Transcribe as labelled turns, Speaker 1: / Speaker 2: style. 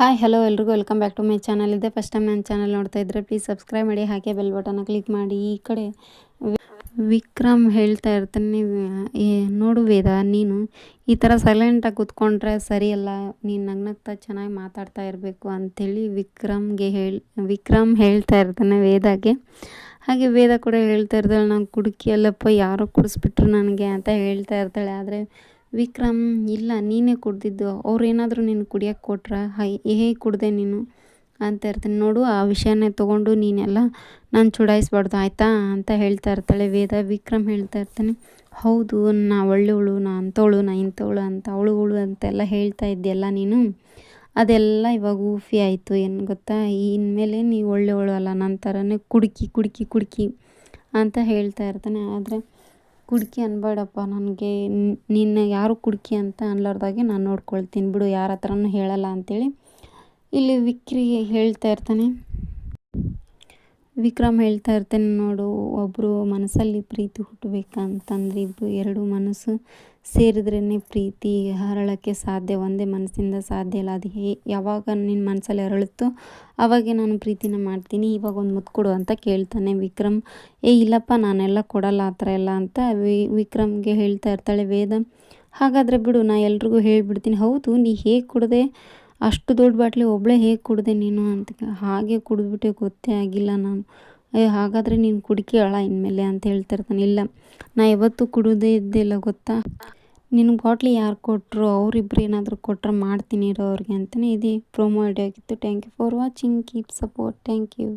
Speaker 1: Hi hello ಎಲ್ರಿಗೂ. Welcome back to my channel ಇದೆ first time ನನ್ನ ಚಾನಲ್ ನೋಡ್ತಾ ಇದ್ರೆ ಪ್ಲೀಸ್ ಸಬ್ಸ್ಕ್ರೈಬ್ ಮಾಡಿ, ಹಾಗೆ ಬೆಲ್ ಬಟನ್ನ ಕ್ಲಿಕ್ ಮಾಡಿ. ಈ ಕಡೆ ವಿಕ್ರಮ್ ಹೇಳ್ತಾ ಇರ್ತಾನೆ ನೋಡು ವೇದ, ನೀನು ಈ ಥರ ಸೈಲೆಂಟಾಗಿ ಕೂತ್ಕೊಂಡ್ರೆ ಸರಿಯಲ್ಲ, ನೀನು ನಗ್ನಗ್ತಾ ಚೆನ್ನಾಗಿ ಮಾತಾಡ್ತಾ ಇರಬೇಕು ಅಂಥೇಳಿ ವಿಕ್ರಮ್ಗೆ ಹೇಳಿ, ವಿಕ್ರಮ್ ಹೇಳ್ತಾ ಇರ್ತಾನೆ ವೇದಾಗೆ. ಹಾಗೆ ವೇದ ಕೂಡ ಹೇಳ್ತಾ ಇರ್ತಾಳೆ, ನಾನು ಕುಡುಕಿ ಅಲ್ಲಪ್ಪ, ಯಾರೋ ಕುಡಿಸ್ಬಿಟ್ರು ನನಗೆ ಅಂತ ಹೇಳ್ತಾ ಇರ್ತಾಳೆ. ಆದರೆ ವಿಕ್ರಮ್, ಇಲ್ಲ, ನೀನೇ ಕುಡ್ದಿದ್ದು. ಅವ್ರೇನಾದರೂ ನೀನು ಕುಡಿಯೋಕ್ಕೆ ಕೊಟ್ರ? ಹೈ ಹೇಗೆ ಕುಡ್ದೆ ನೀನು? ಅಂತ ಇರ್ತೀನಿ ನೋಡು, ಆ ವಿಷಯನೇ ತೊಗೊಂಡು ನೀನೆಲ್ಲ ನಾನು ಚುಡಾಯಿಸ್ಬಾರ್ದು, ಆಯಿತಾ? ಅಂತ ಹೇಳ್ತಾ ಇರ್ತಾಳೆ ವೇದ. ವಿಕ್ರಮ್ ಹೇಳ್ತಾ ಇರ್ತಾನೆ, ಹೌದು, ನಾ ಒಳ್ಳೆವಳು, ನಾ ಅಂಥವಳು, ನಾ ಇಂಥವಳು ಅಂತ ಅವಳುಗಳು ಅಂತೆಲ್ಲ ಹೇಳ್ತಾ ಇದ್ದೆಲ್ಲ ನೀನು? ಅದೆಲ್ಲ ಇವಾಗ ಊಫಿ ಆಯಿತು, ಏನು ಗೊತ್ತಾ? ಇನ್ಮೇಲೆ ನೀವು ಒಳ್ಳೆವಳು ಅಲ್ಲ ನನ್ನ ಥರನೇ ಕುಡುಕಿ ಕುಡುಕಿ ಕುಡುಕಿ ಅಂತ ಹೇಳ್ತಾ ಇರ್ತಾನೆ. ಆದರೆ ಕುಡ್ಕಿ ಅನ್ಬೇಡಪ್ಪ, ನನಗೆ ನಿನ್ನ ಯಾರು ಕುಡ್ಕಿ ಅಂತ ಅನ್ಲಾರ್ದಾಗೆ ನಾನು ನೋಡ್ಕೊಳ್ತೀನಿ ಬಿಡು, ಯಾರ ಹತ್ರನೂ ಹೇಳಲ್ಲ ಅಂತೇಳಿ ಇಲ್ಲಿ ವಿಕ್ರಿ ಹೇಳ್ತಾ ಇರ್ತಾನೆ. ವಿಕ್ರಮ್ ಹೇಳ್ತಾ ಇರ್ತೇನೆ, ನೋಡು ಒಬ್ಬರು ಮನಸ್ಸಲ್ಲಿ ಪ್ರೀತಿ ಹುಟ್ಟಬೇಕಂತಂದ್ರೆ ಇಬ್ಬರು ಎರಡು ಮನಸ್ಸು ಸೇರಿದ್ರೇ ಪ್ರೀತಿ ಹರಳಕ್ಕೆ ಸಾಧ್ಯ, ಒಂದೇ ಮನಸ್ಸಿಂದ ಸಾಧ್ಯ ಇಲ್ಲ. ಅದು ಹೇ, ಯಾವಾಗ ನಿನ್ನ ಮನಸ್ಸಲ್ಲಿ ಅರಳುತ್ತೋ ಅವಾಗೆ ನಾನು ಪ್ರೀತಿನ ಮಾಡ್ತೀನಿ, ಇವಾಗ ಒಂದು ಮುತ್ತು ಕೊಡು ಅಂತ ಕೇಳ್ತಾನೆ ವಿಕ್ರಮ್. ಏ, ಇಲ್ಲಪ್ಪ, ನಾನೆಲ್ಲ ಕೊಡಲ್ಲ ಆ ಥರ ಎಲ್ಲ ಅಂತ ವಿ, ವಿಕ್ರಮ್ಗೆ ಹೇಳ್ತಾ ಇರ್ತಾಳೆ ವೇದ. ಹಾಗಾದರೆ ಬಿಡು, ನಾ ಎಲ್ರಿಗೂ ಹೇಳಿಬಿಡ್ತೀನಿ. ಹೌದು, ನೀ ಹೇಗೆ ಕುಡ್ದೆ? ಅಷ್ಟು ದೊಡ್ಡ ಬಾಟ್ಲಿ ಒಬ್ಬಳೇ ಹೇಗೆ ಕುಡಿದೆ ನೀನು ಅಂತ ಹಾಗೆ ಕುಡಿದ್ಬಿಟ್ಟೆ ಗೊತ್ತೇ ಆಗಿಲ್ಲ ನಾನು. ಅಯ್ಯೋ ಹಾಗಾದರೆ ನೀನು ಕುಡಿಕೇಳ ಇನ್ಮೇಲೆ ಅಂತ ಹೇಳ್ತಿರ್ತಾನೆ ಇಲ್ಲ, ನಾ ಯಾವತ್ತೂ ಕುಡಿದೇ ಇದ್ದಿಲ್ಲ ಗೊತ್ತಾ? ನಿನ್ನ ಬಾಟ್ಲಿ ಯಾರು ಕೊಟ್ಟರು ಅವರಿಬ್ಬರು ಏನಾದರೂ ಕೊಟ್ಟರೆ ಮಾಡ್ತೀನಿ ಅವ್ರಿಗೆ ಅಂತಲೇ ಇದೇ ಪ್ರೊಮೋ ಐಡಿ ಆಗಿತ್ತು. Thank you for watching keep support thank you